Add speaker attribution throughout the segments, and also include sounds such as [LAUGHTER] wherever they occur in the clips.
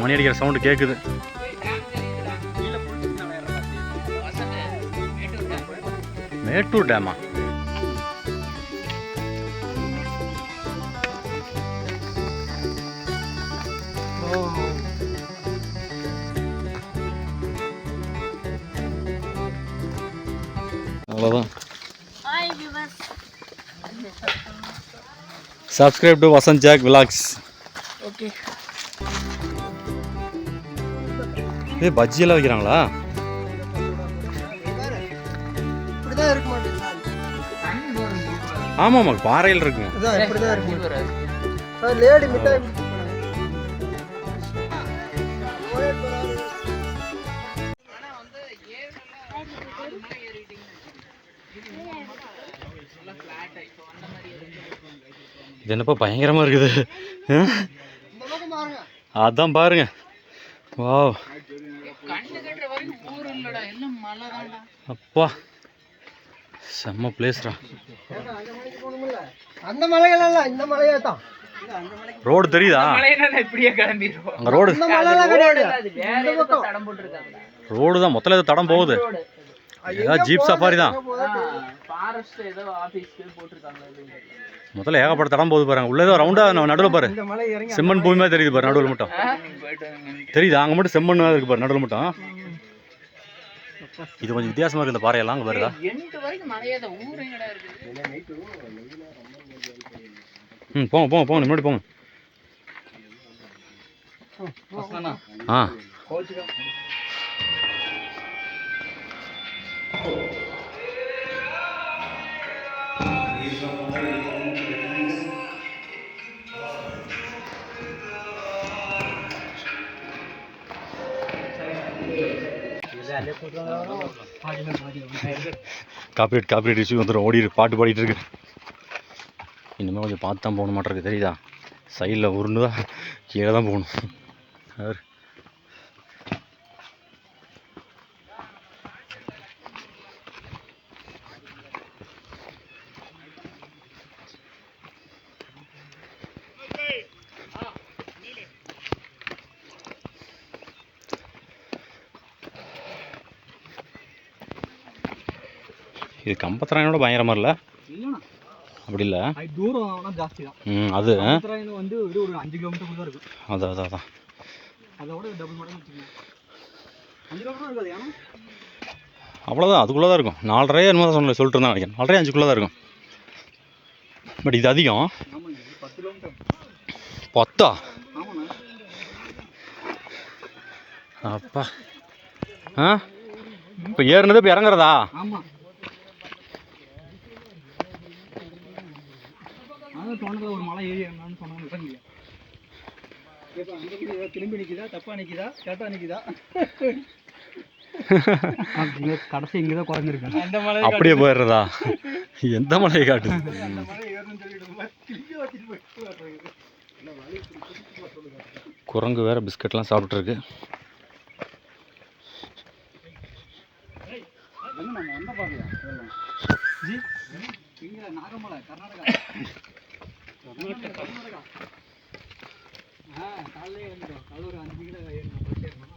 Speaker 1: மணி அடிக்கிற சவுண்டு கேட்குது மேட்டூர் டேமா அவ்வளோதான் subscribe to Vasanth Jack vlogs
Speaker 2: Okay.
Speaker 1: இது பஜ்ஜியெல்லாம் வைக்கிறாங்களா?
Speaker 3: இப்படிதான் இருக்க மாட்டேங்குது
Speaker 1: ஆமாம் ஆமாம் பாறையில் இருக்குங்க
Speaker 3: அதான் இப்படிதான் இருக்க மாட்டேங்குது லேடி மிட்டாய்
Speaker 1: இது என்னப்பா பயங்கரமாக இருக்குது? அதான் பாருங்க. வாவ். அப்பா. செம்ம பிளேஸ்டா
Speaker 3: அந்த மலைகள் இல்ல இந்த மலையா தான்.
Speaker 1: ரோடு தெரியுதா?
Speaker 4: இப்படியே கிளம்பிடுவோம்
Speaker 1: அங்கே ரோடு ரோடு தான் மொத்தம் ஏதோ தடம் போகுது. ஏதாவது ஜீப் சஃபாரி தான்.
Speaker 4: ஃபாரஸ்ட் ஏதோ ஆபீஸ்க்கு போட்டிருக்காங்க
Speaker 1: முதல்ல ஏகப்பட்ட தடம் போகுது பாருங்க. உள்ள ஏதோ ரவுண்டாக நடுவில் பாரு.
Speaker 3: இந்த மலை இறங்கி
Speaker 1: செம்மண் பூமி மாதிரி தெரியுது பாரு நடுவில் மட்டும். தெரியுது அங்கே மட்டும் செம்மண் இருக்கு பாரு நடுவில் மட்டும். இது கொஞ்சம் வித்தியாசமா இருக்கு இந்த பாறையெல்லாம் அங்கே வருதா
Speaker 4: இருக்குது
Speaker 1: ம் போங்க போங்க போங்க முன்னாடி போங்க. ஆ காப்பிரைட் காப்பிரைட் இஷ்யூ வந்துடும் ஓடி பாட்டு பாடிட்டு இருக்கு. இனிமேல் கொஞ்சம் பார்த்து தான் போகணும் மாட்டிருக்கு தெரியுதா? சைடில் உருண்டு தான் கீழே தான் போகணும். அவர் இது கம்பத்தராயனோட பயங்கரமாக இல்லை? அப்படி இல்லை?
Speaker 3: தூரம் ஜாஸ்தி தான்.
Speaker 1: ம் அது.
Speaker 3: ட்ரெயின் வந்து ஒரு ஒரு அஞ்சு கிலோமீட்டர் தான் இருக்கு
Speaker 1: அதான் அதான் அதான்
Speaker 3: அதோட டபுள் மடங்கு வச்சுக்கோங்க. அஞ்சு கிலோமீட்டர் இருக்காது ஏன்னா?
Speaker 1: அவ்வளோதான் அதுக்குள்ளே தான் இருக்கும். நாலரை என்னமோ தான் சொன்ன சொல்லிட்டு இருந்தாங்க நினைக்கிறேன். நாலரை அஞ்சுக்குள்ளே தான் இருக்கும். பட் இது அதிகம்.
Speaker 3: பத்து
Speaker 1: அப்பா. ஆ? இப்போ ஏறுனது இப்போ இறங்குறதா?
Speaker 3: தோணத்தில் ஒரு மலை ஏறி என்னன்னு சொன்னாங்க. இப்போ அந்த ஏதோ திரும்பி நிற்கிதா தப்பா நிற்கிதா கேட்டா நிற்கிதா கடைசி இங்கே தான் குறைஞ்சிருக்கேன். அந்த மலை
Speaker 1: அப்படியே போயிடுறதா? எந்த மலையை காட்டுது?
Speaker 3: அந்த மலை ஏறணும்னு சொல்லிட்டு.
Speaker 1: குரங்கு வேற பிஸ்கட்லாம் சாப்பிட்ருக்கு
Speaker 3: எங்க நம்ம வந்த பாதையா? ஜி? இங்க நாகமலை கர்நாடகா. ஆ காலையிலே வந்துடும் காலைல ஒரு அஞ்சு கிலோ ஏறணும் பஸ் ஏறணும்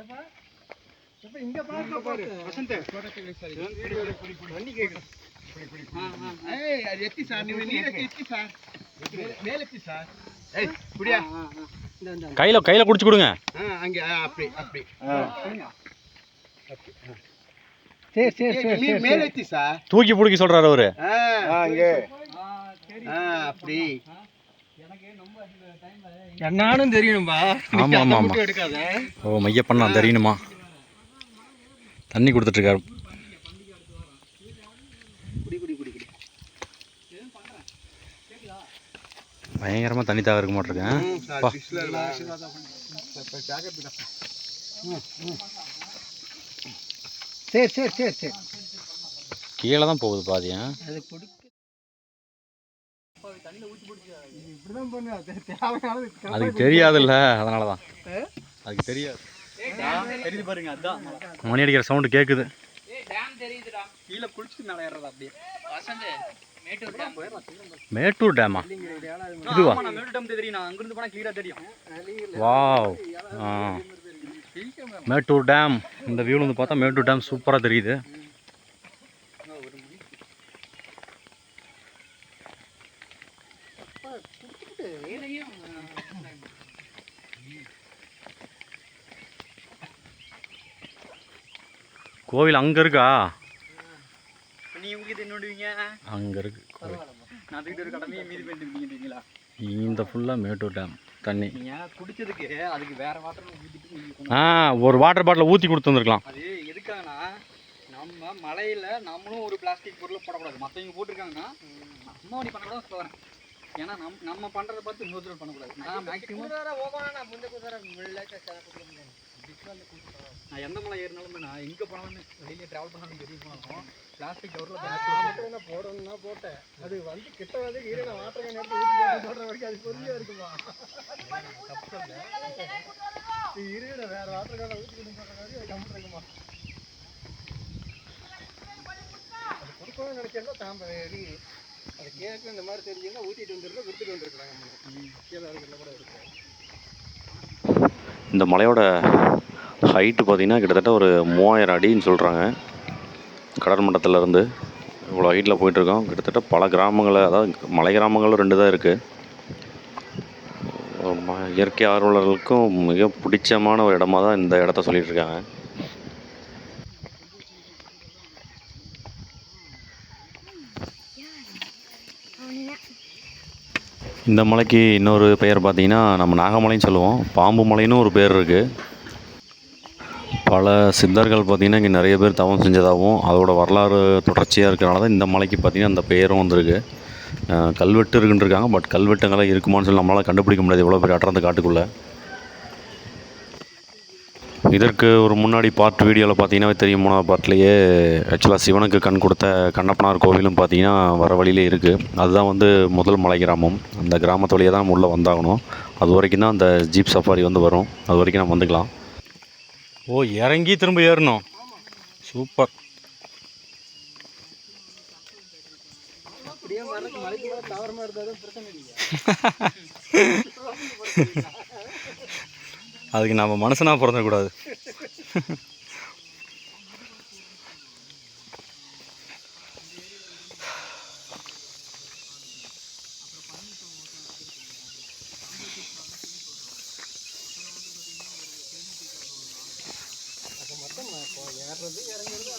Speaker 3: ஏப்பா ஏப்பா இங்க பாருங்க பாரு வசந்த் கேக்குது ஏய் அது எத்தி சார் நீ நீர் எத்தி சார் மேல எத்தி சார் ஏய் இந்த
Speaker 1: கையில் கையில் குடிச்சு கொடுங்க.
Speaker 3: அங்க அப்படி அப்படி. சரி சரி சரி சார்
Speaker 1: தூக்கி பிடிக்க சொல்கிறாரு அவரு.
Speaker 3: அங்க அப்படி. என்னாலும் தெரியணும்பா.
Speaker 1: ஆமா, ஆமா, ஆமா. ஓ மையப்பண்ணா தெரியணுமா? தண்ணி கொடுத்துட்ருக்காரு
Speaker 3: குடி குடி குடி குடி.
Speaker 1: பயங்கரமாக தண்ணி தாக இருக்க மாட்டிருக்கேன்
Speaker 3: சரி சரி சரி சரி.
Speaker 1: கீழே தான் போகுது பாதியா
Speaker 3: அது பிடிக்க
Speaker 1: அதுக்கு தெரியாதுல்ல அதனால தான் அதுக்கு தெரியாது.
Speaker 3: தெரியுது பாருங்க அதான்.
Speaker 1: மணி அடிக்கிற சவுண்டு கேட்குது
Speaker 4: டேம் தெரியுதுடா.
Speaker 3: கீழே குளிச்சுட்டு மேலே ஏறுறது அப்படியே?
Speaker 4: வசந்த் மேட்டூர் டேம்
Speaker 1: மேட்டூர் டேமா? இதுவா?
Speaker 3: ஆமா நான் மேட்டு டம் தெரியும் நான் அங்கிருந்து போனா கிளியரா தெரியும்.
Speaker 1: Wow ah. மேட்டூர் டேம். இந்த வியூவில் வந்து பார்த்தா மேட்டூர் டேம் சூப்பராக தெரியுது. கோவில் அங்கே இருக்கா? அங்கே இருக்கு இந்த ஃபுல்லாக மேட்டூர் டேம். தண்ணி.
Speaker 3: குடிச்சதுக்கு அதுக்கு வேற வாட்டர்
Speaker 1: ஆ ஒரு வாட்டர் பாட்டில் ஊற்றி கொடுத்துருந்துருக்கலாம்.
Speaker 3: அது எதுக்காகனா நம்ம மலையில நம்மளும் ஒரு பிளாஸ்டிக் பொருளை போடக்கூடாது. மற்றவங்க போட்டிருக்காங்கன்னா நம்ம அப்படி பண்ணக்கூடாது சொல்றேன். ஏன்னா நம் நம்ம பண்றதை பார்த்து இன்னொருத்தர் பண்ணக்கூடாது. நான் மேக்ஸிமம் நான் எந்த மலை ஏறினாலும் நான் எங்க போனாலும் வெளியே டிராவல் பண்ணாலும் பெரிய போனாலும் பிளாஸ்டிக் கவர்ல போடணும்னா போட்டேன். அது வந்து கிட்ட வந்து ஈரன வாட்டர் நேரத்தை ஊற்றி சொல்ற வரைக்கும் அது பொறுமையா இருக்குமா? ஈரன வேற வாட்டர் கேன ஊற்றிக்கணும் சொல்ற வரைக்கும் அது கம்மிட்டு இருக்குமா? அது கொடுக்கணும்னு நினைக்கிறதா தாம்ப வெளி அது கேட்க இந்த மாதிரி தெரிஞ்சுன்னா ஊற்றிட்டு வந்துருந்தா கொடுத்துட்டு வந்துருக்கலாம் நம்ம கீழே இருக்கிறதுல கூட இருக்கு.
Speaker 1: இந்த மலையோட ஹைட்டு பார்த்திங்கன்னா கிட்டத்தட்ட ஒரு மூவாயிரம் அடின்னு சொல்கிறாங்க கடல் மட்டத்திலேருந்து இவ்வளோ ஹைட்டில் போயிட்டுருக்கோம் கிட்டத்தட்ட பல கிராமங்கள் அதாவது மலை கிராமங்களும் ரெண்டு தான் இருக்குது இயற்கை ஆர்வலர்களுக்கும் மிக பிடிச்சமான ஒரு இடமா தான் இந்த இடத்த சொல்லிட்டு இந்த மலைக்கு இன்னொரு பெயர் பார்த்திங்கன்னா நம்ம நாகமலைன்னு சொல்லுவோம். பாம்பு மலைன்னு ஒரு பேர் இருக்குது பல சித்தர்கள் பார்த்திங்கன்னா இங்கே நிறைய பேர் தவம் செஞ்சதாகவும் அதோடய வரலாறு தொடர்ச்சியாக இருக்கிறனால தான் இந்த மலைக்கு பார்த்திங்கன்னா அந்த பெயரும் வந்திருக்கு. கல்வெட்டு இருக்குன்னு இருக்காங்க பட் கல்வெட்டுங்களாம் இருக்குமான்னு சொல்லி நம்மளால் கண்டுபிடிக்க முடியாது இவ்வளோ பேர் அட்டுறது காட்டுக்குள்ளே. இதற்கு ஒரு முன்னாடி பார்ட் வீடியோவில் பார்த்தீங்கன்னா தெரியும் மூணாவது பார்ட்லேயே ஆக்சுவலாக சிவனுக்கு கண் கொடுத்த கண்ணப்பனார் கோவிலும் பார்த்தீங்கன்னா வர வழியிலே இருக்குது அதுதான் வந்து முதல் மலை கிராமம். அந்த கிராமத்து வழியாக தான் நம்ம உள்ளே வந்தாகணும். அது வரைக்கும் தான் அந்த ஜீப் சஃபாரி வந்து வரும். அது வரைக்கும் நம்ம வந்துக்கலாம். ஓ இறங்கி திரும்ப ஏறணும். சூப்பர்.
Speaker 3: மலைக்கு மேலே தாவரமாக பிரச்சனை இல்லையா. [LAUGHS]
Speaker 1: அதுக்கு நம்ம மனசனாக பிறந்தக்கூடாது
Speaker 3: ஏறுறது இறங்குறது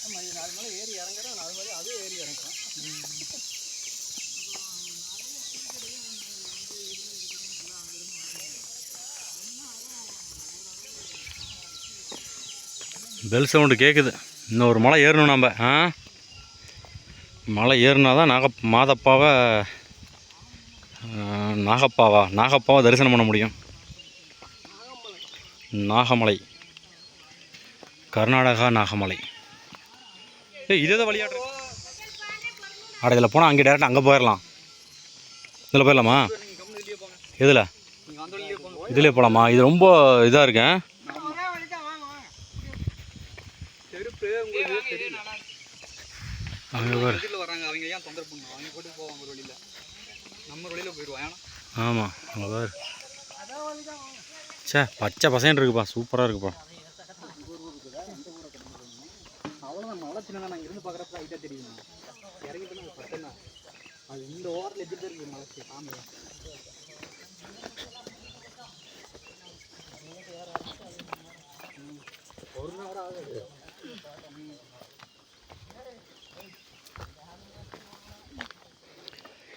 Speaker 3: ஆமாம் நாலு மலை ஏறி இறங்குறோம் நாலு மலை அதுவும் ஏறி இறங்குறோம்.
Speaker 1: பெல் சவுண்டு கேட்குது இன்னும் ஒரு மலை ஏறணும் நம்ம ஆ? மலை ஏறினா தான் நாக மாதப்பாவை நாகப்பாவா நாகப்பாவை தரிசனம் பண்ண முடியும். நாகமலை. கர்நாடகா நாகமலை. ஏ இதே தான் விளையாடுற அட இதில் போனால் அங்கே டேரெக்டாக அங்கே போயிடலாம் இதில் போயிடலாமா எதில்? இதிலே போகலாமா இது ரொம்ப இதாக இருக்கேன்
Speaker 3: செருப்பு உங்களுக்கு தெரியல
Speaker 1: அங்கே பாரு
Speaker 3: இதில் வராங்க அவங்க ஏன் தொந்தரவு பண்ணுவோம் அவங்க போட்டு போவாங்க ஒரு வழியில். நம்ம வழியில் போயிடுவோம். ஏன்னா
Speaker 1: ஆமாம் அங்கே பாரு. சே பச்சை பசங்க இருக்குப்பா. சூப்பராக இருக்குப்பா.
Speaker 3: அவ்வளோதான் மழை சின்ன நான் இருந்து பார்க்குறப்ப ஹைட்டாக தெரியும் இறங்கி போனால் அது பட்டம் அது இந்த ஓரத்தில் எதிர்த்து இருக்கு மலைக்கு சாமி ஒரு நேரம் ஆகுது.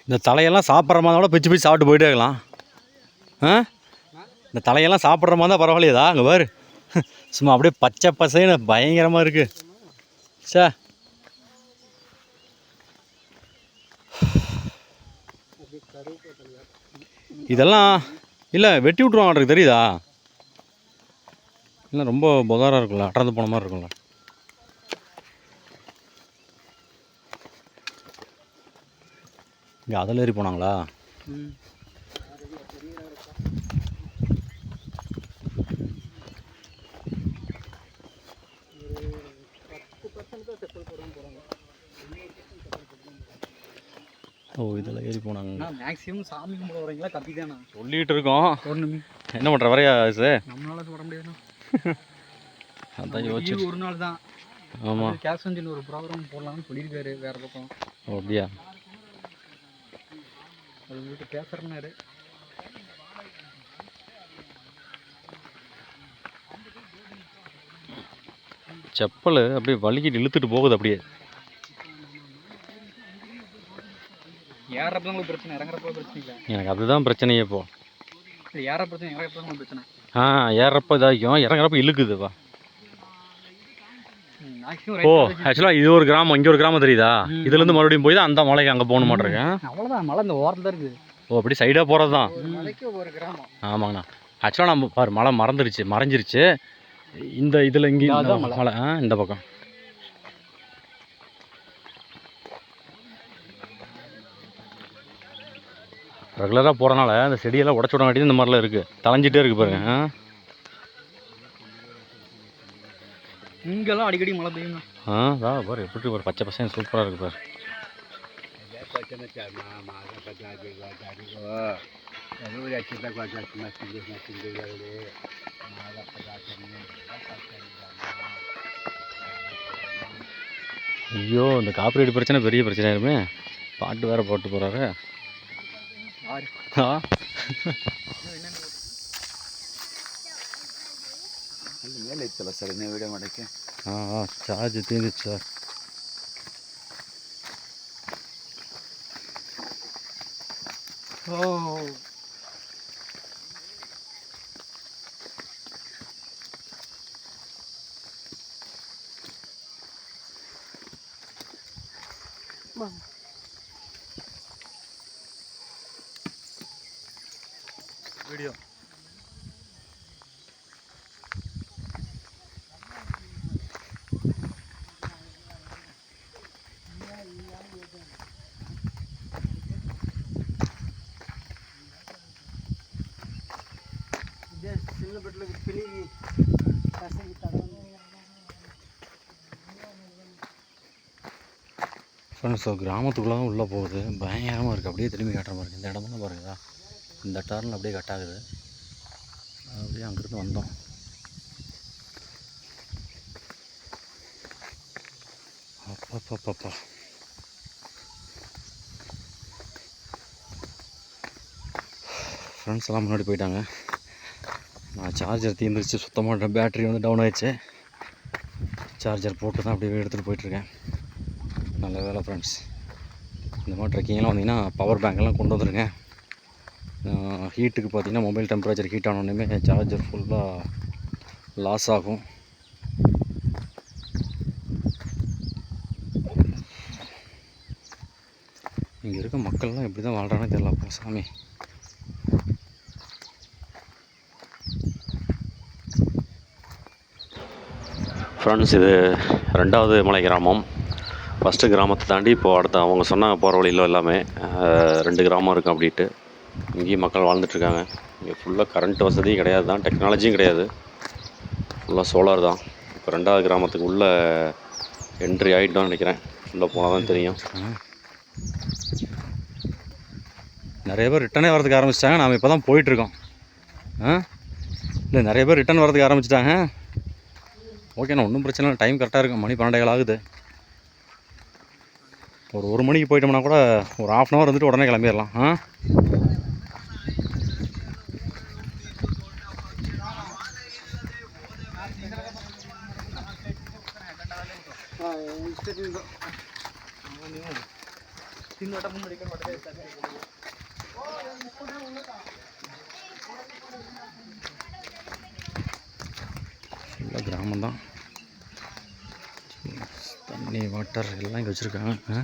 Speaker 1: இந்த தலையெல்லாம் சாப்பிட்ற மாதிரி கூட பிச்சு பிச்சு சாப்பிட்டு போயிட்டே இருக்கலாம். ஆ? இந்த தலையெல்லாம் சாப்பிட்ற மாதிரி தான் பரவாயில்லையதா அங்கே பாரு. [LAUGHS] சும்மா அப்படியே பச்சை பசைன்னு பயங்கரமாக இருக்குது சே இதெல்லாம் இல்லை வெட்டி விட்ருவாங்க தெரியுதா? இல்லை ரொம்ப புகாராக இருக்கும்ல அடர்ந்து போன மாதிரி இருக்கும்ல. இங்கே அதில் ஏறி போனாங்களா?
Speaker 3: ம்.
Speaker 1: ஓ இதில் ஏறி போனாங்க.
Speaker 3: மேக்ஸிமம் சாமி கும்பிட வரீங்களா கப்பி தானே
Speaker 1: சொல்லிகிட்டு இருக்கோம்.
Speaker 3: ஒன்று
Speaker 1: என்ன பண்ணுற வரையா சார்
Speaker 3: நம்மளால வர முடியாதுண்ணா. [LAUGHS]
Speaker 1: அதான் யோசிச்சு
Speaker 3: ஒரு நாள் தான்.
Speaker 1: ஆமாம்
Speaker 3: கேஷ் செஞ்சு ஒரு ப்ரோக்ராம் போடலாம்னு சொல்லியிருக்காரு வேற பக்கம்.
Speaker 1: ஓ அப்படியா?
Speaker 3: அது உங்கள்கிட்ட
Speaker 1: செப்பல் அப்படியே வலிக்கிட்டு இழுத்துட்டு போகுது அப்படியே.
Speaker 3: ஏறப்ப உங்களுக்கு பிரச்சனை? இறங்குறப்ப பிரச்சனை இல்லை.
Speaker 1: எனக்கு அதுதான் பிரச்சனையே இப்போ.
Speaker 3: இது ஏற பிரச்சனை இறங்குறப்ப உங்களுக்கு பிரச்சனை.
Speaker 1: ஆ ஏறப்ப இதாகும் இறங்குறப்ப இழுக்குதுப்பா
Speaker 3: மேக்ஸிமம்
Speaker 1: ஓ ஆக்சுவலாக இது ஒரு கிராமம் இங்கே ஒரு கிராமம் தெரியுதா? இதுலேருந்து மறுபடியும் போய் தான் அந்த மலைக்கு அங்கே போகணும் மாட்டிருக்கேன்.
Speaker 3: அவ்வளோதான் மலை இந்த ஓரத்தில் தான் இருக்குது.
Speaker 1: ஓ அப்படி சைடாக போகிறது தான்
Speaker 3: ஒரு கிராமம்.
Speaker 1: ஆமாங்கண்ணா. ஆக்சுவலாக நம்ம பாரு மலை மறந்துடுச்சு மறைஞ்சிருச்சு. இந்த இதில் இங்கே.
Speaker 3: மலை.
Speaker 1: ஆ இந்த பக்கம். ரெகுலராக போகிறனால அந்த செடியெல்லாம் உடச்சு விட மாட்டேங்குது இந்த மாதிரிலாம் இருக்குது தளைஞ்சிட்டே இருக்குது பாருங்க
Speaker 3: இங்கெல்லாம் அடிக்கடி மழை பெய்யுங்க.
Speaker 1: ஆ வா பாரு எப்படி பாரு பச்சை பசங்க சூப்பராக இருக்குது பாரு. ஐயோ இந்த காப்பிரைட் பிரச்சனை பெரிய பிரச்சனையாயிருமே பாட்டு வேற போட்டு போகிறாரு ஆ?
Speaker 5: ಬೇಕಲ್ಲ ಸರ್ ಇನ್ನೇ ವೀಡಿಯೋ ಮಾಡೋಕ್ಕೆ?
Speaker 1: ಹಾಂ
Speaker 3: ಚಾರ್ಜ್ ತಿಂದಿ ಸರ್ ಓ
Speaker 1: ஃப்ரெண்ட்ஸ் கிராமத்துக்குள்ளே தான் உள்ளே போகுது. பயங்கரமாக இருக்குது அப்படியே திரும்பி கட்டுற மாதிரி இருக்குது இந்த இடமெல்லாம் பாருங்களா இந்த டர்னில் அப்படியே கட் ஆகுது. அப்படியே அங்கேருந்து வந்தோம். அப்பப்பப்பப்பா. ஃப்ரெண்ட்ஸ் எல்லாம் முன்னாடி போயிட்டாங்க. நான் சார்ஜர் தீர்ந்துருச்சு சுத்தமாக பேட்டரி வந்து டவுன் ஆயிடுச்சு. சார்ஜர் போட்டு தான் அப்படியே எடுத்துகிட்டு போயிட்டுருக்கேன் நல்ல வேலை ஃப்ரெண்ட்ஸ் இந்த மாதிரி ட்ரெக்கிங்லாம் வந்தீங்கன்னா பவர் பேங்க்லாம் கொண்டு வந்துருங்க. ஹீட்டுக்கு பார்த்தீங்கன்னா மொபைல் டெம்பரேச்சர் ஹீட் ஆனோடனே சார்ஜர் ஃபுல்லாக லாஸ் ஆகும். இங்கே இருக்க மக்கள்லாம் எப்படி தான் வாழ்கிறானே தெரியலப்பா சாமி. ஃப்ரெண்ட்ஸ் இது ரெண்டாவது மலை கிராமம். ஃபஸ்ட்டு கிராமத்தை தாண்டி இப்போது அடுத்த அவங்க சொன்னாங்க போகிற வழியில் எல்லாமே ரெண்டு கிராமம் இருக்கும் அப்படின்ட்டு. இங்கேயும் மக்கள் வாழ்ந்துட்டுருக்காங்க. இங்கே ஃபுல்லாக கரண்ட் வசதியும் கிடையாது தான் டெக்னாலஜியும் கிடையாது. ஃபுல்லாக சோலார் தான். இப்போ ரெண்டாவது கிராமத்துக்கு உள்ளே என்ட்ரி ஆகிட்டோம்னு நினைக்கிறேன். உள்ளே போனால் தான் தெரியும். நிறைய பேர் ரிட்டனே வரதுக்கு ஆரம்பிச்சிட்டாங்க. நாம் இப்போ தான் போயிட்டுருக்கோம். ஆ? இல்லை நிறைய பேர் ரிட்டன் வரதுக்கு ஆரம்பிச்சிட்டாங்க. ஓகேண்ணா ஒன்றும் பிரச்சனை இல்லை. டைம் கரெக்டாக இருக்கும். மணி பன்னெண்டே ஆகுது. ஒரு ஒரு மணிக்கு போயிட்டோம்னா கூட ஒரு ஆஃப் அன் ஹவர் வந்துட்டு உடனே கிளம்பிடலாம். ஆ? கிராமம்தான். தண்ணி வாட்டர் எல்லாம் இங்கே வச்சுருக்காங்க ஆ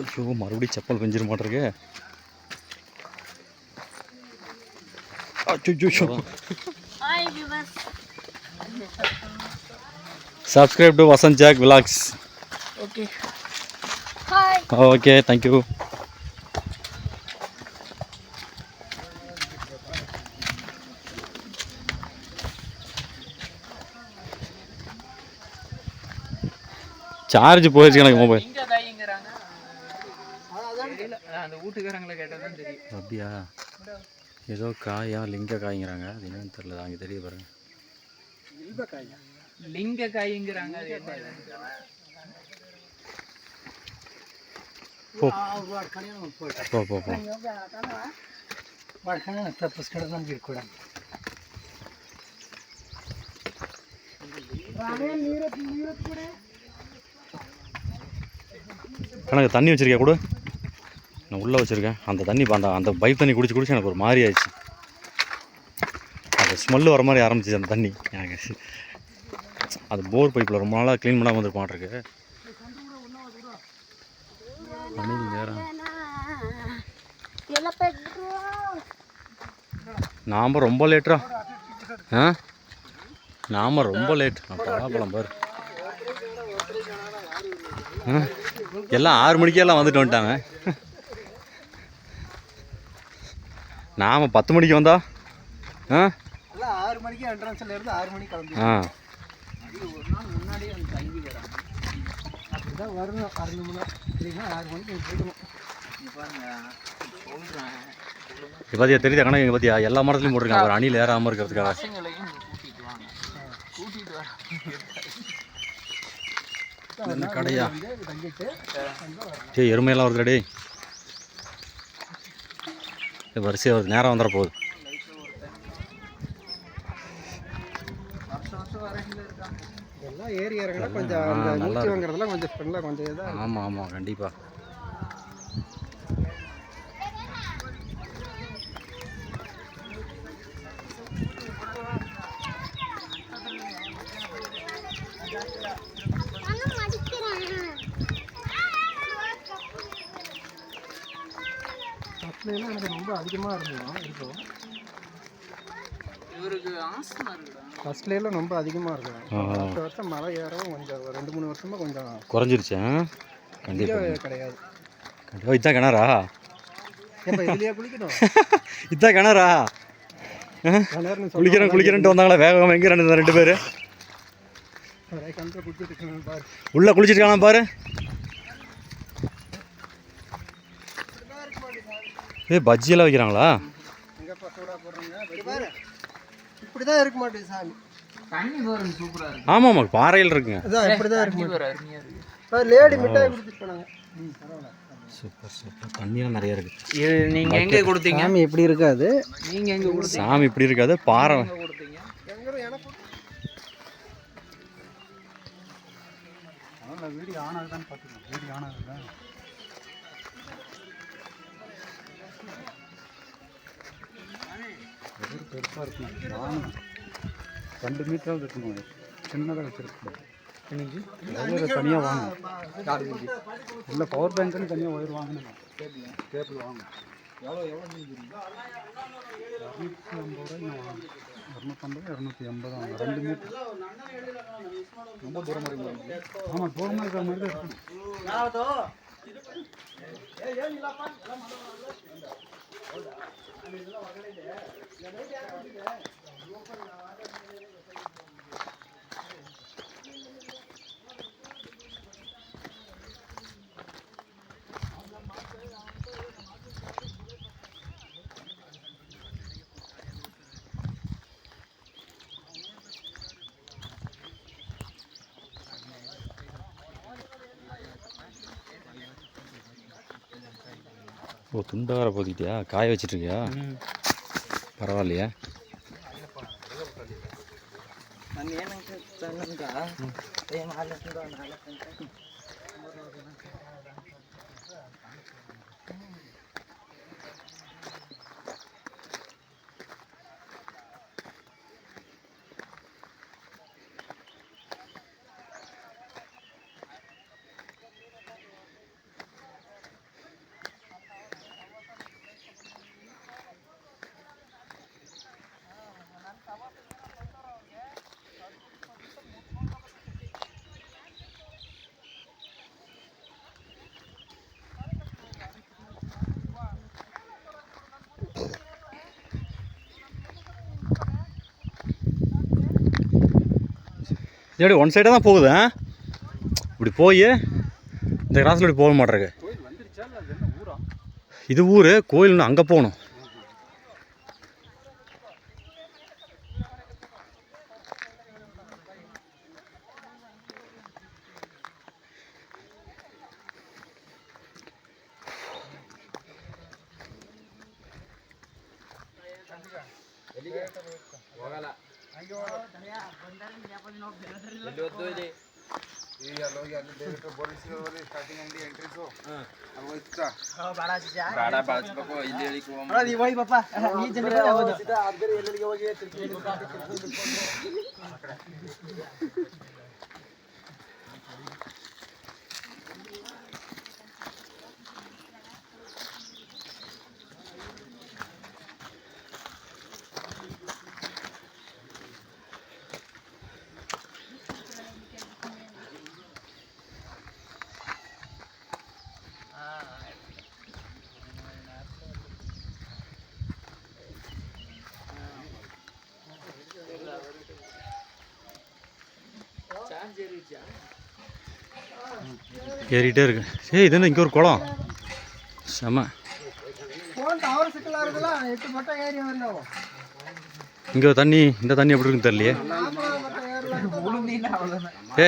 Speaker 1: ஐயோ மறுபடியும் செப்பல் பெஞ்சிட மாட்டிருக்கு அச்சோ
Speaker 2: Hi viewers.
Speaker 1: Subscribe to Vasanth Jack vlogs
Speaker 2: Okay. Hi.
Speaker 1: Okay thank you charge போயிடுச்சு எனக்கு மொபைல்
Speaker 4: இங்க காய்ங்கிறாங்க தெரியல அதான் அந்த வீட்டுக்காரங்களை கேட்டால் தான் தெரியும்
Speaker 1: அப்படியா ஏதோ காயா லிங்க காய்ங்கிறாங்க அது என்னன்னு தெரியல அங்கே தெரிய பாருங்க
Speaker 4: லிங்க காய்ங்கிறாங்க அது என்ன
Speaker 1: போ போ போ
Speaker 3: ಪುಸ್ತಕ ನಮ್ಗೆ ಇಟ್ಕೊಡ
Speaker 1: கணக்கு தண்ணி வச்சுருக்கேன் கூட. நான் உள்ளே வச்சுருக்கேன். அந்த தண்ணி அந்த அந்த பைப் தண்ணி குடிச்சு குடிச்சு எனக்கு ஒரு மாதிரி ஆயிடுச்சு. அந்த ஸ்மெல்லு வர மாதிரி ஆரம்பிச்சிச்சு அந்த தண்ணி. எனக்கு அது போர் பைப்பில் ரொம்ப நாளாக க்ளீன் பண்ணாமல் வந்துட்டு மாட்டிருக்கு நேரம். நாம் ரொம்ப லேட்டா ஆ? நாம் ரொம்ப லேட் பலாப்பழம் பாரு. ஆ? எல்லாம் ஆறு மணிக்கெல்லாம் வந்துட்டு வந்துட்டாங்க. நாம் பத்து மணிக்கு வந்தா? ஆ? ஆ.
Speaker 3: ஒரு
Speaker 1: நாள் முன்னாடியே தெரியுது கணக்கு? எங்கள் பார்த்தியா எல்லா மரத்துலையும் போட்டிருக்காங்க. ஒரு அணியில் ஏறாமல் இருக்கிறதுக்காக. என்ன கடையா? சரி எருமையெல்லாம் வருதுடா இது வரிசையாக வருது நேரம் வந்துட போகுது.
Speaker 3: எல்லாம் கொஞ்சம் அந்த மூச்சு கொஞ்சம் ஸ்பெல்லாம் கொஞ்சம் இதாக
Speaker 1: ஆமாம் ஆமாம் கண்டிப்பாக
Speaker 3: ஃபஸ்ட்லாம் ரொம்ப அதிகமாக இருக்கும். அடுத்த வருஷம் மழை ஏறவும் கொஞ்சம் ரெண்டு மூணு வருஷமாக கொஞ்சம்
Speaker 1: குறைஞ்சிருச்சு? கண்டிப்பாக
Speaker 3: கிடையாது.
Speaker 1: கண்டிப்பாக இதான் கிணறா?
Speaker 3: இதுலேயே குளிக்கணும் [LAUGHS]
Speaker 1: இதான் கிணறா? குளிக்கிறேன் குளிக்கிறேன்ட்டு வந்தாங்களா? வேகமாக எங்கே ரெண்டு ரெண்டு பேர்? உள்ளே குளிச்சிருக்காங்களா பாரு. ஏ பஜ்ஜியெல்லாம் வைக்கிறாங்களா?
Speaker 3: இப்படி தான் இருக்க மாட்டேங்குது சாமி.
Speaker 4: தண்ணி பாருங்க சூப்பரா இருக்கு.
Speaker 1: ஆமாம் ஆமாம் பாறையில் இருக்குங்க.
Speaker 3: அதான் இப்படி தான்
Speaker 4: தண்ணி பாரு அருமையா இருக்கு.
Speaker 3: இருக்கு லேடி மிட்டாய் குடிச்சிட்டு போனாங்க. ம் பரவாயில்ல
Speaker 1: சூப்பர் சூப்பர். தண்ணியெல்லாம் நிறைய இருக்குது
Speaker 4: இது நீங்க எங்க கொடுத்தீங்க?
Speaker 3: சாமி எப்படி இருக்காது.
Speaker 4: நீங்க எங்க கொடுத்தீங்க?
Speaker 1: சாமி இப்படி இருக்காது பாறை.
Speaker 4: எங்க கொடுத்தீங்க?
Speaker 3: எங்கே எனக்கு வீடியோ ஆன் ஆகுதான்னு பார்த்துக்கணும் வீடியோ ஆன் ஆகுதா? பெருசாக இருக்கும்? வானம். ரெண்டு மீட்டராக இருக்கணும் சின்னதாக வச்சுருக்கணும் ஒயர் தனியாக வாங்கணும். இல்லை பவர் பேங்க்குன்னு தனியாக ஒயர் வாங்கணும். கேபிள் வாங்கணும். எவ்வளோ எவ்வளோ இரநூத்தி ஐம்பது ரூபாய் வாங்கணும். இரநூத்தம்பது இரநூத்தி எண்பது வாங்க ரெண்டு மீட்டர் ரொம்ப தூரமாக இருக்கு ஆமாம் தூரமாக இருக்கிற மாதிரி தான் இருக்கணும்.
Speaker 1: ஓ துண்டார போத்திட்டியா காய வச்சிட்ருக்கியா பரவாயில்லையா. Ah, kaya nakalas na ba? Na ba? எப்படி ஒன் சைடாக தான் போகுது இப்படி
Speaker 6: போய் இந்த கிராஸில் இப்படி போக மாட்டேருக்கு. இது ஊர் கோயில்னு அங்கே போகணும்.
Speaker 7: ಹೋಗಿ ಪಾಪ ಈ ಜನ ಎಲ್ಲರಿಗೆ ಹೋಗಿ.
Speaker 6: ஏறிக்கிட்டே இருக்கு. சே இது என்ன இங்கே ஒரு குளம்? செம. இங்கே தண்ணி இந்த தண்ணி எப்படி இருக்குன்னு தெரியலையே. ஏ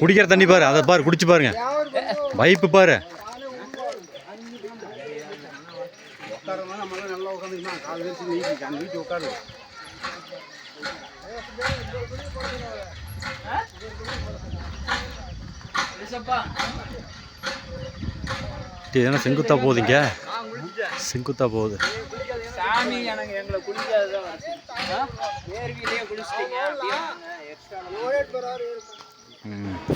Speaker 6: குடிக்கிற தண்ணி பாரு அதை பாரு குடிச்சு பாருங்க. பைப்பு பாரு. உட்காந்து என்ன செங்குத்தா போகுதுங்க? செங்குத்தா போகுது.
Speaker 4: சாமி எனக்கு எங்களை எக்ஸ்ட்ரா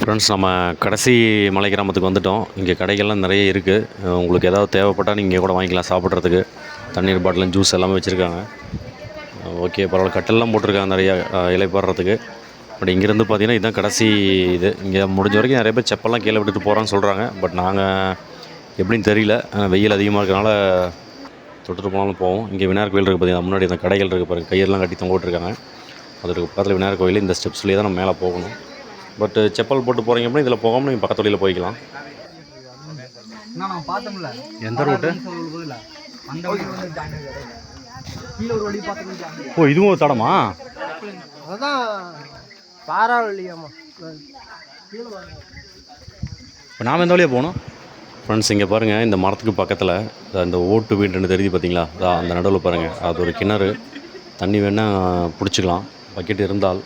Speaker 8: ஃப்ரெண்ட்ஸ் நம்ம கடைசி மலை கிராமத்துக்கு வந்துட்டோம். இங்கே கடைகள்லாம் நிறைய இருக்குது உங்களுக்கு ஏதாவது தேவைப்பட்டால் நீங்கள் கூட வாங்கிக்கலாம் சாப்பிட்றதுக்கு. தண்ணீர் பாட்டிலும் ஜூஸ் எல்லாமே வச்சுருக்காங்க. ஓகே பரவாயில்ல. கட்டெல்லாம் போட்டிருக்காங்க நிறைய இலைப்பாடுறதுக்கு பட் இங்கேருந்து பார்த்தீங்கன்னா இதுதான் கடைசி இது. இங்கே முடிஞ்ச வரைக்கும் நிறைய பேர் செப்பல்லாம் கீழே விட்டுட்டு போகிறான்னு சொல்கிறாங்க பட் நாங்கள் எப்படின்னு தெரியல. வெயில் அதிகமாக இருக்கனால தொட்டுட்டு போனாலும் போவோம். இங்கே விநாயகர் கோயில் இருக்குது பார்த்தீங்கன்னா முன்னாடி அந்த கடைகள் இருக்குது பாருங்கள் கையெல்லாம் கட்டி தொங்க விட்டுருக்காங்க. அதற்கு பக்கத்தில் விநாயகர் கோயில் இந்த ஸ்டெப்ஸ்லேயே தான் நம்ம மேலே போகணும். பட் செப்பல் போட்டு போகிறீங்க அப்படின்னா இதில் போகாமல் நீங்கள் பக்கத்து வழியில் போய்க்கலாம்.
Speaker 6: எந்த ரூட்டு ஓ இதுவும் ஒரு தடமா?
Speaker 7: அதான்
Speaker 6: இப்போ நாம் எந்த வழியாக போகணும்?
Speaker 8: ஃப்ரெண்ட்ஸ் இங்கே பாருங்கள் இந்த மரத்துக்கு பக்கத்தில் இந்த ஓட்டு வீடுன்னு தெரியுது பார்த்தீங்களா அதான் அந்த நடுவில் பாருங்கள் அது ஒரு கிணறு. தண்ணி வேணால் பிடிச்சிக்கலாம். பக்கெட் இருந்தால்